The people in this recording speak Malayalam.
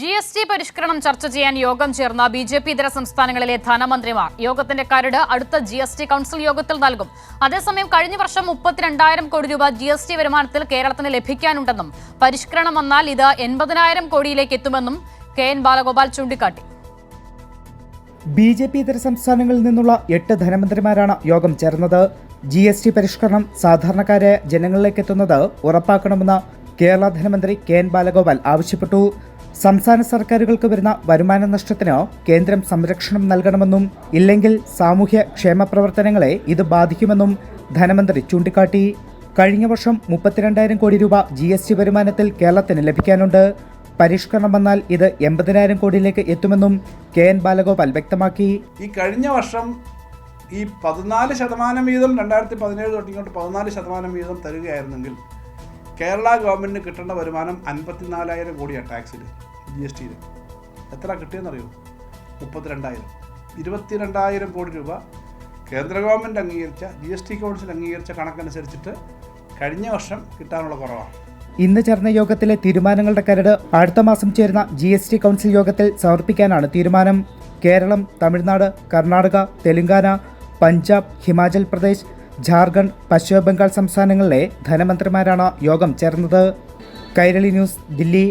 ജി എസ് ടി പരിഷ്കരണം ചർച്ച ചെയ്യാൻ യോഗം ചേർന്ന ബി ജെ പി ഇതര സംസ്ഥാനങ്ങളിലെ ധനമന്ത്രിമാർ. യോഗത്തിന്റെ കരട് അടുത്ത ജി എസ് ടി കൌൺസിൽ യോഗത്തിൽ നൽകും. അതേസമയം കഴിഞ്ഞ വർഷം മുപ്പത്തിരണ്ടായിരം കോടി രൂപ ജി എസ് ടി വരുമാനത്തിൽ കേരളത്തിന് ലഭിക്കാനുണ്ടെന്നും പരിഷ്കരണം വന്നാൽ ഇത് എൺപതിനായിരം കോടിയിലേക്ക് എത്തുമെന്നും കെ എൻ ബാലഗോപാൽ ചൂണ്ടിക്കാട്ടി. ബി ജെ പി ഇതര സംസ്ഥാനങ്ങളിൽ നിന്നുള്ള എട്ട് ധനമന്ത്രിമാരാണ് യോഗം ചേർന്നത്. ജി എസ് ടി പരിഷ്കരണം സാധാരണക്കാരായ ജനങ്ങളിലേക്ക് എത്തുന്നത് ഉറപ്പാക്കണമെന്ന് കേരള ധനമന്ത്രി കെ എൻ ബാലഗോപാൽ ആവശ്യപ്പെട്ടു. സംസ്ഥാന സർക്കാരുകൾക്ക് വരുന്ന വരുമാന നഷ്ടത്തിന് കേന്ദ്രം സംരക്ഷണം നൽകണമെന്നും ഇല്ലെങ്കിൽ സാമൂഹ്യ ക്ഷേമ പ്രവർത്തനങ്ങളെ ഇത് ബാധിക്കുമെന്നും ധനമന്ത്രി ചൂണ്ടിക്കാട്ടി. കഴിഞ്ഞ വർഷം മുപ്പത്തിരണ്ടായിരം കോടി രൂപ ജി എസ് ടി വരുമാനത്തിൽ കേരളത്തിന് ലഭിക്കാനുണ്ട്. പരിഷ്കരണം വന്നാൽ ഇത് എൺപതിനായിരം കോടിയിലേക്ക് എത്തുമെന്നും കെ എൻ ബാലഗോപാൽ വ്യക്തമാക്കി. ഈ കഴിഞ്ഞ വർഷം ഈ പതിനാല് ശതമാനം വീതം രണ്ടായിരത്തി പതിനേഴ് തൊട്ടിങ്ങോട്ട് പതിനാല് ശതമാനം വീതം തരികയായിരുന്നെങ്കിൽ കേരള ഗവൺമെന്റിന് കിട്ടേണ്ട വരുമാനം അൻപത്തിനാലായിരം കോടിയാണ് ടാക്സിൽ ജി എസ് ടിയിൽ എത്ര കിട്ടിയെന്നറിയോ? മുപ്പത്തിരണ്ടായിരം. ഇരുപത്തിരണ്ടായിരം കോടി രൂപ കേന്ദ്ര ഗവൺമെന്റ് അംഗീകരിച്ച ജി എസ് ടി കൗൺസിൽ അംഗീകരിച്ച കണക്കനുസരിച്ചിട്ട് കഴിഞ്ഞ വർഷം കിട്ടാനുള്ള കുറവാണ്. ഇന്ന് ചേർന്ന യോഗത്തിലെ തീരുമാനങ്ങളുടെ കരട് അടുത്ത മാസം ചേരുന്ന ജി എസ് ടി കൗൺസിൽ യോഗത്തിൽ സമർപ്പിക്കാനാണ് തീരുമാനം. കേരളം തമിഴ്നാട് കർണാടക തെലുങ്കാന പഞ്ചാബ് ഹിമാചൽ പ്രദേശ് ജാർഖണ്ഡ് പശ്ചിമബംഗാൾ സംസ്ഥാനങ്ങളിലെ ധനമന്ത്രിമാരാണ് യോഗം ചേർന്നത്. കൈരളി ന്യൂസ് ദില്ലി.